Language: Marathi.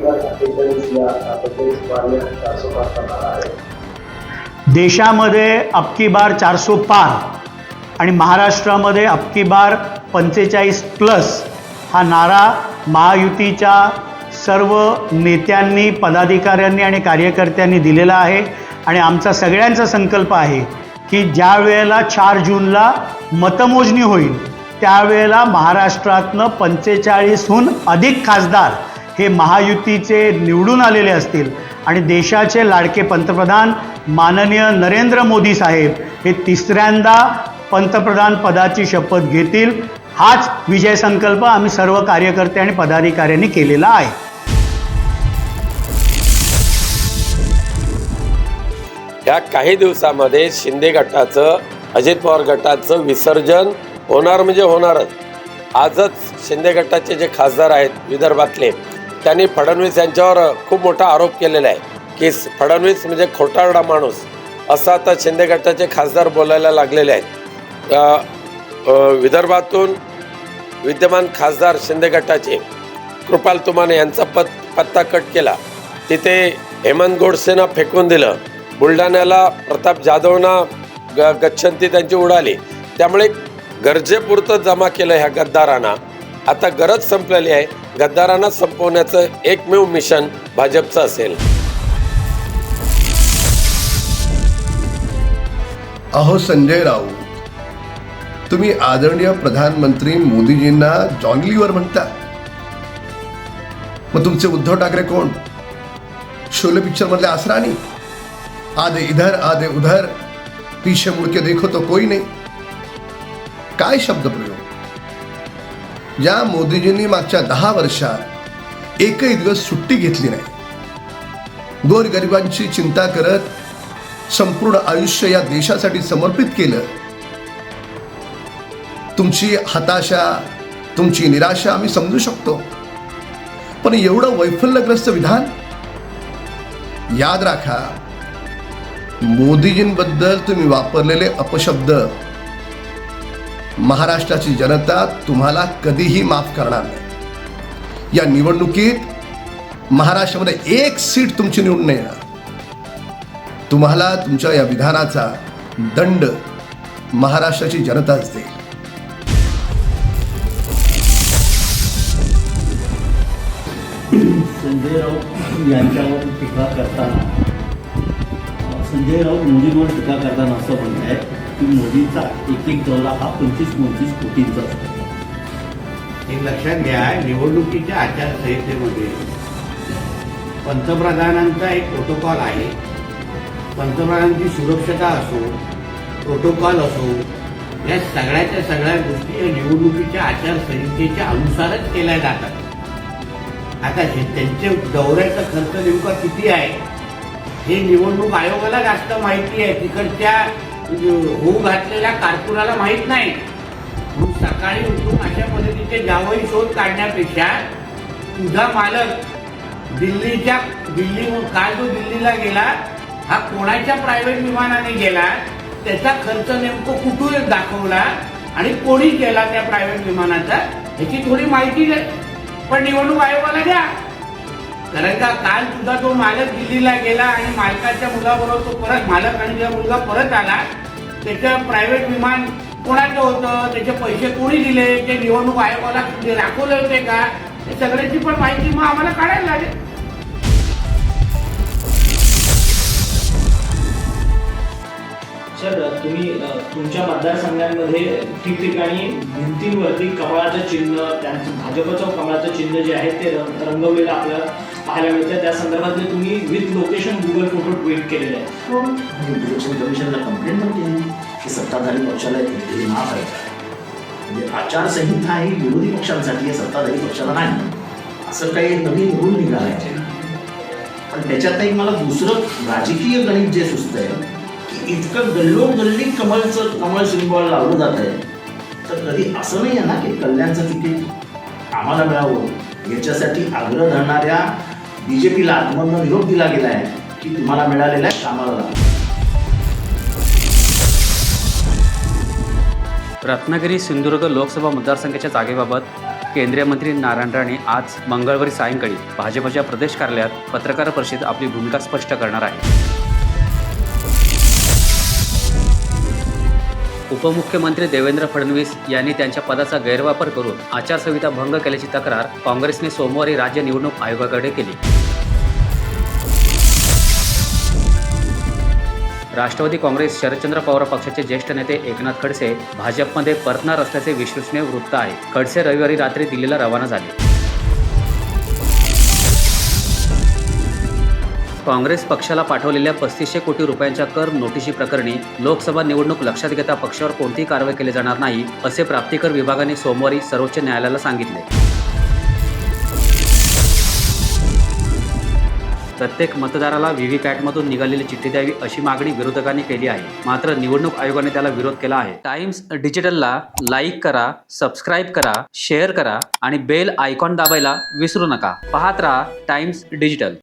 बार अठ्ठेचाळीस या या चारशे पार करणार आहे देशामध्ये अबकी बार चारसो पार आणि महाराष्ट्रामध्ये अबकी बार पंचेचाळीस प्लस हा नारा महायुतीच्या सर्व नेत्यांनी पदाधिकाऱ्यांनी आणि कार्यकर्त्यांनी दिलेला आहे. आणि आमचा सगळ्यांचा संकल्प आहे की ज्या वेळेला चार जूनला मतमोजणी होईल त्यावेळेला महाराष्ट्रातनं पंचेचाळीसहून अधिक खासदार हे महायुतीचे निवडून आलेले असतील. आणि देशाचे लाडके पंतप्रधान माननीय नरेंद्र मोदी साहेब हे तिसऱ्यांदा पंतप्रधान पदाची शपथ घेतील. हाच विजय संकल्प आम्ही सर्व कार्यकर्ते आणि पदाधिकाऱ्यांनी केलेला आहे. या काही दिवसामध्ये शिंदे गटाचं अजित पवार गटाचं विसर्जन होणार म्हणजे होणारच. आजच शिंदे गटाचे जे खासदार आहेत विदर्भातले त्यांनी फडणवीस यांच्यावर खूप मोठा आरोप केलेला आहे की फडणवीस म्हणजे खोटारडा माणूस असं आता शिंदे गटाचे खासदार बोलायला लागलेले आहेत. विदर्भातून विद्यमान खासदार शिंदे गटाचे कृपाल तुमाने यांचा पत पत्ता कट केला. तिथे हेमंत गोडसेनं फेकून दिलं. बुलढाण्याला प्रताप जाधवना ग गच्छंती त्यांची उडाली. त्यामुळे गरजेपुरतं जमा केलं ह्या गद्दारांना. आता गरज संपलेली आहे. गद्दारांना संपवण्याचं एकमेव मिशन भाजपचं असेल. अहो संजय राऊत तुम्ही आदरणीय प्रधानमंत्री मोदीजींना जॉनलीवर म्हणता. मग तुमचे उद्धव ठाकरे कोण? शोले पिक्चर मधले आसराणी आधे इधर आधे उधर पीछे मुडके देखो तो कोई नाही. काय शब्दप्रयोग ज्या मोदीजींनी मागच्या दहा वर्षात एकही दिवस सुट्टी घेतली नाही. गोरगरिबांची चिंता करत संपूर्ण आयुष्य या देशासाठी समर्पित केलं. तुमची हताशा तुमची निराशा आम्ही समजू शकतो. पण एवढं वैफल्यग्रस्त विधान? याद राखा मोदीजींबद्दल तुम्ही वापरलेले अपशब्द महाराष्ट्राची जनता तुम्हाला कधीही माफ करणार नाही. या निवडणुकीत महाराष्ट्रामध्ये एक सीट तुमची निवडून येणार. तुम्हाला तुमच्या या विधानाचा दंड महाराष्ट्राची जनताच देईल. संजय राऊत यांच्यावर टीका करताना संजय राऊत म्हणजे मुलींवर टीका करताना असं म्हणत आहे की मोदींचा एक एक दौरा हा पंचवीस पंचवीस कोटींचा असतो. लक्षात घ्या निवडणुकीच्या आचारसंहितेमध्ये पंतप्रधानांचा एक प्रोटोकॉल आहे. पंतप्रधानांची सुरक्षता असो प्रोटोकॉल असो या सगळ्याच्या सगळ्या गोष्टी या निवडणुकीच्या आचारसंहितेच्या अनुसारच केल्या जातात. आता हे त्यांचे दौऱ्याचा खर्च नेमका किती आहे? हे निवडणूक आयोगाला जास्त माहिती आहे. तिकडच्या होऊ घातलेल्या कारकुनाला माहीत नाही. तू सकाळी उठून अशा पद्धतीचे जावई शोध काढण्यापेक्षा तुझा मालक दिल्लीच्या दिल्ली काल जो दिल्लीला गेला हा कोणाच्या प्रायव्हेट विमानाने गेला त्याचा खर्च नेमकं कुठून दाखवला आणि कोणी केला त्या प्रायव्हेट विमानाचा ह्याची थोडी माहिती द्या पण निवडणूक आयोगाला द्या. कारण का काल सुद्धा तो मालक दिल्लीला गेला आणि मालकाच्या मुलाबरोबर तो परत मालक आणि जेव्हा मुलगा परत आला त्याचं प्रायव्हेट विमान कोणाचं होतं त्याचे पैसे कोणी दिले ते निवडणूक आयोगाला दाखवले होते का हे सगळ्याची पण माहिती मग आम्हाला काढायला लागेल. सर तुम्ही तुमच्या मतदारसंघांमध्ये ठिकठिकाणी भिंतींवरती कमळाचं चिन्ह त्यांचं भाजपचं कमळाचं चिन्ह जे आहे ते रंग- रंगवलेलं आपल्याला पाहायला मिळतं त्या संदर्भातले तुम्ही with location Google photo tweet केलेले आहे. इलेक्शन कमिशनला कंप्लेंट पण केली की सत्ताधारी पक्षाला हे माफ आहे. म्हणजे आचारसंहिता ही विरोधी पक्षांसाठी आहे सत्ताधारी पक्षाला नाही. असं काही नवीन रूल निघाला आहे पण त्याच्यातही मला दुसरं राजकीय गणित जे सुचतंय इतकं गल्लोगल्ली कमलचं कमळ सिंबॉल लावलं जात आहे. तर कधी असं नाही आहे ना की कल्याणचं तिकीट आम्हाला मिळावं? याच्यासाठी आग्रह धरणाऱ्या बी जे पीला आत्मन विरोध दिला गेला आहे की तुम्हाला मिळालेला आहे कामाला रत्नागिरी सिंधुदुर्ग लोकसभा मतदारसंघाच्या जागेबाबत केंद्रीय मंत्री नारायण राणे आज मंगळवारी सायंकाळी भाजपच्या प्रदेश कार्यालयात पत्रकार परिषदेत आपली भूमिका स्पष्ट करणार आहे उपमुख्यमंत्री देवेंद्र फडणवीस यांनी त्यांच्या पदाचा गैरवापर करून आचारसंहिता भंग केल्याची तक्रार काँग्रेसने सोमवारी राज्य निवडणूक आयोगाकडे केली. राष्ट्रवादी काँग्रेस शरदचंद्र पवार पक्षाचे ज्येष्ठ नेते एकनाथ खडसे भाजपमध्ये परतणार असल्याचे विश्वसनीय वृत्त आहे. खडसे रविवारी रात्री दिल्लीला रवाना झाले. काँग्रेस पक्षाला पाठवलेल्या पस्तीसशे कोटी रुपयांच्या कर नोटिशी प्रकरणी लोकसभा निवडणूक लक्षात घेता पक्षावर कोणतीही कारवाई केली जाणार नाही असे प्राप्तिकर विभागाने सोमवारी सर्वोच्च न्यायालयाला सांगितले. प्रत्येक मतदाराला व्हीव्हीपॅटमधून निघालेली चिठ्ठी द्यावी अशी मागणी विरोधकांनी केली आहे. मात्र निवडणूक आयोगाने त्याला विरोध केला आहे. टाइम्स डिजिटलला लाईक करा सबस्क्राईब करा शेअर करा आणि बेल आयकॉन दाबायला विसरू नका. पाहत राहा टाइम्स डिजिटल.